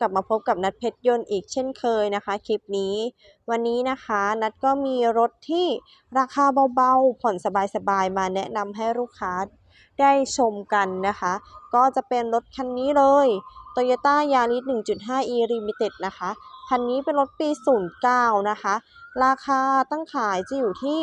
กลับมาพบกับนัดเพชรยนต์อีกเช่นเคยนะคะ คลิปนี้ วันนี้นะคะนัดก็มีรถที่ราคาเบาๆ ผ่อนสบายๆ มาแนะนำให้ลูกค้าได้ชมกันนะคะ ก็จะเป็นรถคันนี้เลย Toyota Yaris 1.5e Limited นะคะ คันนี้เป็นรถปี 09 นะคะ ราคาตั้งขายจะอยู่ที่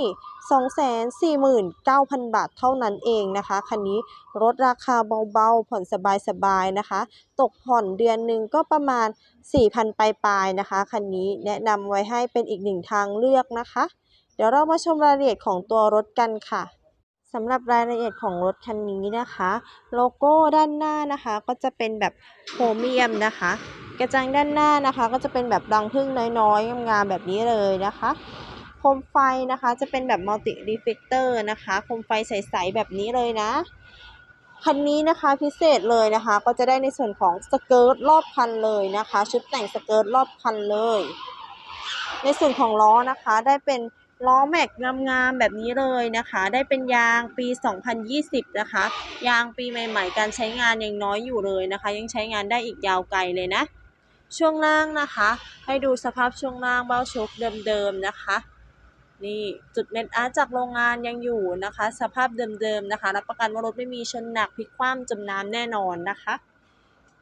249,000 บาทเท่านั้นเองนะคะ คันนี้รถราคาเบาๆ ผ่อนสบายๆ นะคะ ตกผ่อนเดือนหนึ่งก็ประมาณ 4,000 ปลายๆ นะคะ คันนี้แนะนำไว้ให้เป็นอีกหนึ่งทางเลือกนะคะ เดี๋ยวเรามาชมรายละเอียดของตัวรถกันค่ะ สำหรับรายละเอียดของรถคันนี้นะคะ โลโก้ด้านหน้านะคะ ก็จะเป็นแบบโครเมียมนะคะ กระจังด้านหน้านะคะ ก็จะเป็นแบบรังพึ่งน้อยๆงามๆแบบนี้เลยนะคะโคมไฟนะคะจะเป็นแบบมัลติรีเฟกเตอร์นะคะโคมไฟใสๆแบบนี้เลยนะคันนี้นะคะพิเศษเลยนะคะ ก็จะได้ในส่วนของสเกิร์ตรอบคันเลยนะคะ ชุดแต่งสเกิร์ตรอบคันเลย ในส่วนของล้อนะคะได้เป็น ล้อแม็กงามๆแบบนี้เลยนะคะ ได้เป็นยางปี 2020 นะคะ ยางปีใหม่ ๆ การใช้งานยังน้อยอยู่เลยนะคะ ยังใช้งานได้อีกยาวไกลเลยนะ ช่วงล่างนะคะ ให้ดูสภาพช่วงล่างเบ้าชกเดิมๆนะคะ นี่จุดเน็ตอาร์จากโรงงานยังอยู่นะคะ สภาพเดิมๆนะคะ รับประกันว่ารถไม่มีชนหนักพลิกคว่ำจมน้ำแน่นอนนะคะ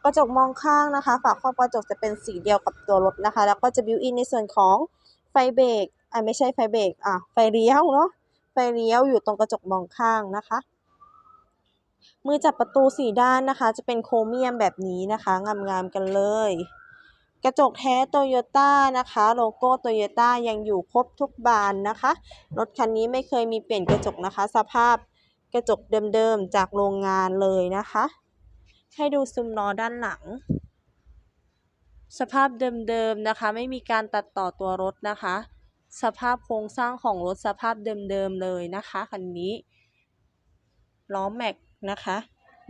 กระจกมองข้างนะคะ ฝาครอบกระจกจะเป็นสีเดียวกับตัวรถนะคะ แล้วก็จะบิวอินในส่วนของไฟเบรก อ่าไม่ใช่ไฟเบรกอะไฟเลี้ยวเนาะไฟเลี้ยวอยู่ตรงกระจกมองข้างนะคะ มือจับประตูสี่ด้านนะคะ จะเป็นโครเมียมแบบนี้นะคะงามๆกันเลย กระจกแท้โตโยต้านะคะ โลโก้โตโยต้ายังอยู่ครบทุกบานนะคะรถคันนี้ไม่เคยมีเปลี่ยนกระจกนะคะ สภาพกระจกเดิมๆจากโรงงานเลยนะคะ ให้ดูซุ้มล้อด้านหลังสภาพเดิมๆนะคะ ไม่มีการตัดต่อตัวรถนะคะ สภาพโครงสร้างของรถสภาพเดิมๆเลยนะคะคันนี้ล้อแม็กนะคะ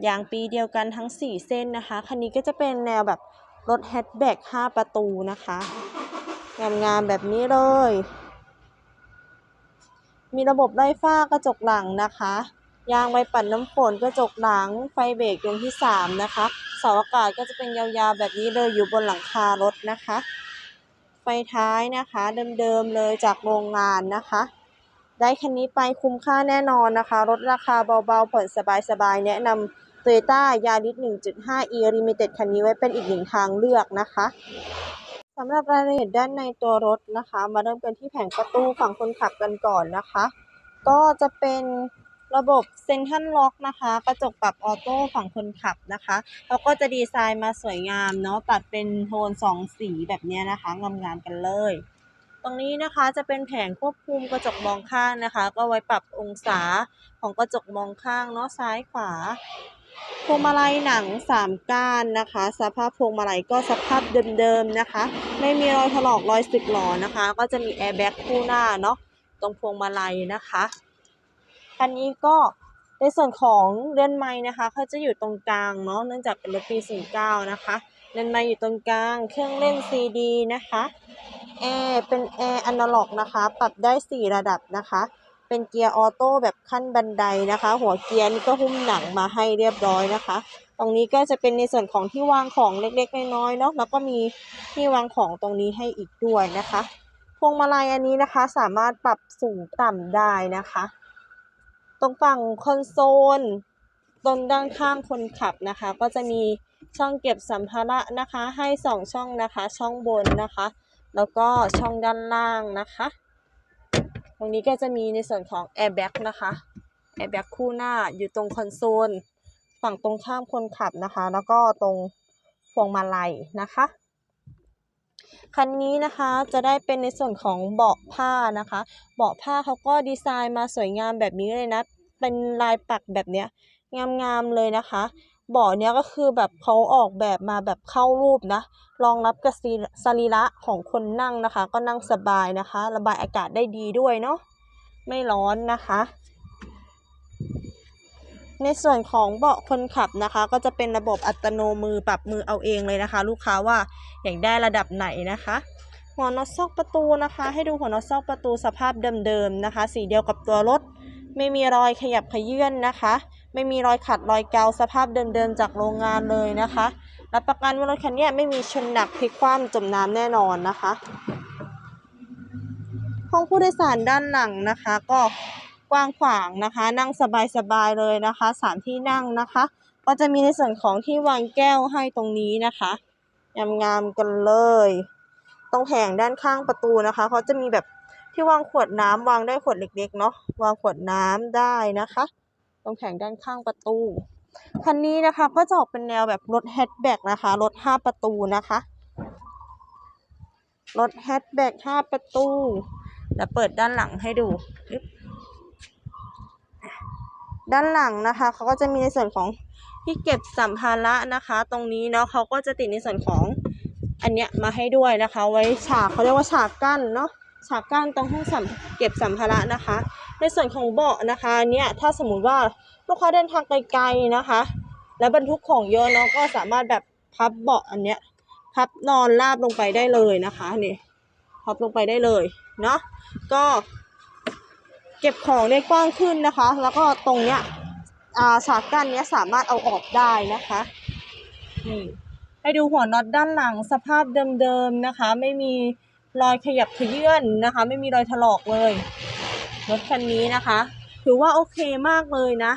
ยางปีเดียวกันทั้ง 4 เส้นนะคะคันนี้ก็จะเป็นแนวแบบรถแฮชแบ็ก5ประตูนะคะงามๆแบบนี้เลย มีระบบไล่ฟ้ากระจกหลังนะคะยางไวปัดน้ำฝนกระจกหลังไฟเบรกดวงที่ 3 นะคะเสาอากาศก็จะเป็นยาวๆแบบนี้เลยอยู่บนหลังคารถนะคะ ฟท้ายนะคะ เดิมๆเลยจากโรงงานนะคะ ได้คันนี้ไปคุ้มค่าแน่นอนนะคะรถราคาเบาๆ ผ่อนสบาย ๆ แนะนำ Toyota Yaris 1.5e Limited คันนี้ไว้เป็นอีกหนึ่งทางเลือกนะคะสำหรับรายละเอียดด้านในตัวรถนะคะ มาเริ่มกันที่แผงประตูฝั่งคนขับกันก่อนนะคะ ก็จะเป็น ระบบเซนทันล็อกนะคะ กระจกปรับออโต้ฝั่งคนขับนะคะแล้วก็จะดีไซน์มาสวยงามเนาะตัดเป็นโทนสองสีแบบนี้นะคะงามๆกันเลย ตรงนี้นะคะจะเป็นแผงควบคุมกระจกมองข้างนะคะ ก็ไว้ปรับองศาของกระจกมองข้างเนาะซ้ายขวาพวงมาลัยหนังสามก้านนะคะ สภาพพวงมาลัยก็สภาพเดิมๆนะคะ ไม่มีรอยถลอกรอยสึกหรอนะคะ ก็จะมีแอร์แบ็กคู่หน้าเนาะตรงพวงมาลัยนะคะ คันนี้ก็ในส่วนของเรือนไม้นะคะเขาจะอยู่ตรงกลางเนาะเนื่องจากเป็นรถปี 49 นะคะเรือนไม้อยู่ตรงกลาง เครื่องเล่นซีดีนะคะแอร์เป็นแอร์อนาล็อกนะคะ ปรับได้ 4 ระดับนะคะ เป็นเกียร์ออโต้แบบขั้นบันไดนะคะ หัวเกียร์นี่ก็หุ้มหนังมาให้เรียบร้อยนะคะ ตรงนี้ก็จะเป็นในส่วนของที่วางของเล็กๆน้อยๆเนาะแล้วก็มีที่วางของตรงนี้ให้อีกด้วยนะคะพวงมาลัยอันนี้นะคะสามารถปรับสูงต่ำได้นะคะ ตรงฝั่งคอนโซลตรงด้านข้างคนขับนะคะ ก็จะมีช่องเก็บสัมภาระนะคะ ให้สองช่องนะคะ ช่องบนนะคะ แล้วก็ช่องด้านล่างนะคะ ตรงนี้ก็จะมีในส่วนของ airbag นะคะ airbag คู่หน้าอยู่ตรงคอนโซล ฝั่งตรงข้ามคนขับนะคะ แล้วก็ตรงพวงมาลัยนะคะ คันนี้นะคะจะได้เป็นในส่วนของเบาะผ้านะคะ เบาะผ้าเขาก็ดีไซน์มาสวยงามแบบนี้เลยนะ เป็นลายปักแบบเนี้ยงามๆเลยนะคะเบาะเนี้ยก็คือแบบเขาออกแบบมาแบบเข้ารูปนะรองรับกับสีสรีระของคนนั่งนะคะ ก็นั่งสบายนะคะ ระบายอากาศได้ดีด้วยเนาะไม่ร้อนนะคะ ในส่วนของเบาะคนขับนะคะ ก็จะเป็นระบบอัตโนมือปรับมือเอาเองเลยนะคะ ลูกค้าว่าอยากได้ระดับไหนนะคะ หัวน็อตซอกประตูนะคะ ให้ดูหัวน็อตซอกประตูสภาพเดิมๆนะคะ สีเดียวกับตัวรถ ไม่มีรอยขยับขยื่นนะคะ ไม่มีรอยขัดรอยเกาสภาพเดิมๆจากโรงงานเลยนะคะ รับประกันว่ารถคันนี้ไม่มีชนหนักพลิกคว่ำจมน้ำแน่นอนนะคะห้องผู้โดยสารด้านหลังนะคะ ก็ กว้างขวางนะคะ นั่งสบายๆเลยนะคะสามที่นั่งนะคะ ก็จะมีในส่วนของที่วางแก้วให้ตรงนี้นะคะงามๆกันเลย ตรงแผงด้านข้างประตูนะคะเขาจะมีแบบที่วางขวดน้ำวางได้ขวดเล็ก ๆ เนาะวางขวดน้ำได้นะคะ ตรงแผงด้านข้างประตูคันนี้นะคะก็จะออกเป็นแนวแบบรถแฮชแบ็กนะคะรถห้าประตูนะคะรถแฮชแบ็กห้าประตูเดี๋ยวเปิดด้านหลังให้ดูอึ๊บ ด้านหลังนะคะเขาก็จะมีในส่วนของที่เก็บสัมภาระนะคะ ตรงนี้เนาะเขาก็จะติดในส่วนของอันเนี้ยมาให้ด้วยนะคะ ไว้ฉากเขาเรียกว่าฉากกั้นเนาะฉากกั้นตรงห้องสัมเก็บสัมภาระนะคะ ในส่วนของเบาะนะคะเนี่ยถ้าสมมติว่าลูกค้าเดินทางไกลๆนะคะ แล้วบรรทุกของเยอะเนาะก็สามารถแบบพับเบาะอันเนี้ยพับนอนราบลงไปได้เลยนะคะนี่พับลงไปได้เลยเนาะก็ เก็บของได้กว้างขึ้นนะคะ แล้วก็ตรงเนี้ยฉากกั้นเนี้ยสามารถเอาออกได้นะคะนี่ให้ดูหัวน็อตด้านหลังสภาพเดิมๆนะคะ ไม่มีรอยขยับขยื่นนะคะ ไม่มีรอยถลอกเลยรถคันนี้นะคะ ถือว่าโอเคมากเลยนะ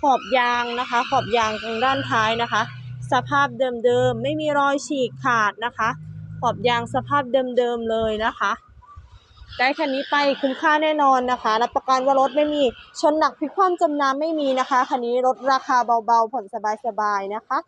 ขอบยางนะคะ ขอบยางตรงด้านท้ายนะคะ สภาพเดิมๆไม่มีรอยฉีกขาดนะคะ ขอบยางสภาพเดิมๆเลยนะคะ ได้คันนี้ไปคุ้มค่าแน่นอนนะคะ รับประกันว่ารถไม่มีชนหนักพลิกคว่ำจมน้ำไม่มีนะคะคันนี้รถราคาเบาๆผ่อนสบายๆนะคะ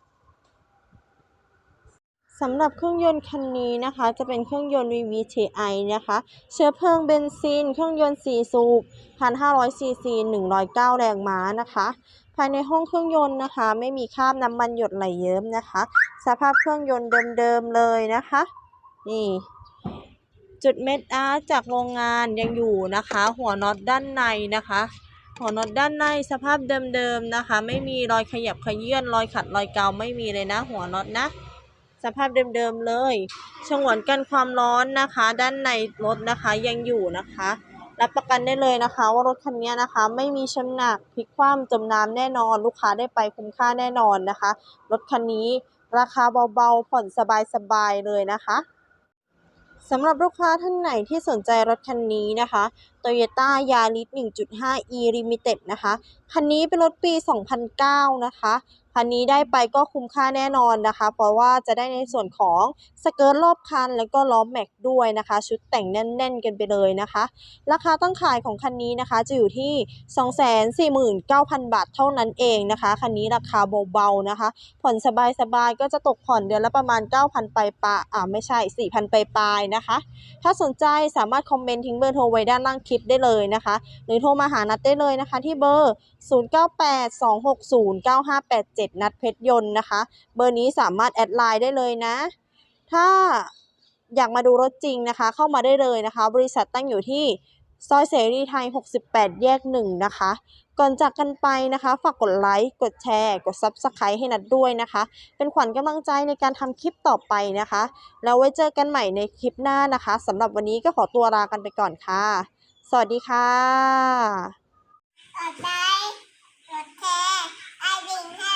สำหรับเครื่องยนต์คันนี้นะคะ จะเป็นเครื่องยนต์ VVTi นะคะ เชื้อเพลิงเบนซิน เครื่องยนต์ 4 สูบ 1,500 ซีซี 109 แรงม้านะคะ ภายในห้องเครื่องยนต์นะคะ ไม่มีคราบน้ำมันหยดไหลเยิ้มนะคะ สภาพเครื่องยนต์เดิมๆเลยนะคะ นี่ จุดเม็ดอาร์ตจากโรงงานยังอยู่นะคะ หัวน็อตด้านในนะคะ หัวน็อตด้านในสภาพเดิมๆนะคะ ไม่มีรอยขยับขยื่นรอยขัดรอยเกาไม่มีเลยนะ หัวน็อตนะสภาพเดิมๆเลยฉงวนกันความร้อนนะคะ ด้านในรถนะคะยังอยู่นะคะ รับประกันได้เลยนะคะ ว่ารถคันนี้นะคะ ไม่มีชนหนักพลิกคว่ำจมน้ำแน่นอน ลูกค้าได้ไปคุ้มค่าแน่นอนนะคะ รถคันนี้ราคาเบาๆผ่อนสบายๆเลยนะคะ สำหรับลูกค้าท่านไหนที่สนใจรถคันนี้นะคะ Toyota Yaris 1.5e Limited นะคะ คันนี้เป็นรถปี 2009 นะคะ คันนี้ได้ไปก็คุ้มค่าแน่นอนนะคะ เพราะว่าจะได้ในส่วนของสเกิร์ตรอบคัน แล้วก็ล้อแม็กด้วยนะคะ ชุดแต่งแน่น ๆ กันไปเลยนะคะ ราคาตั้งขายของคันนี้นะคะ จะอยู่ที่ 249,000 บาทเท่านั้นเองนะคะ คันนี้ราคาเบาๆนะคะ ผ่อนสบายๆก็จะตกผ่อนเดือนละประมาณ 9,000 ไปปลายอ่าไม่ใช่ 4,000 ไปปลายๆนะคะ ถ้าสนใจสามารถคอมเมนต์ทิ้งเบอร์โทรไว้ด้านล่างคลิปได้เลยนะคะ หรือโทรมาหานัดได้เลยนะคะ ที่เบอร์ 0982609587 นัดเพชรยนต์นะคะ เบอร์นี้สามารถแอดไลน์ได้เลยนะ ถ้าอยากมาดูรถจริงนะคะ เข้ามาได้เลยนะคะ บริษัทตั้งอยู่ที่ซอยเสรีไทย 68 แยก 1 นะคะ ก่อนจากกันไปนะคะ ฝากกดไลค์ กดแชร์ กด Subscribe ให้นัดด้วยนะคะ เป็นขวัญกำลังใจในการทำคลิปต่อไปนะคะ แล้วไว้เจอกันใหม่ในคลิปหน้านะคะสำหรับวันนี้ก็ขอตัวลากันไปก่อนค่ะ สวัสดีค่ะ กดไลค์กดแชไอดิ่งให้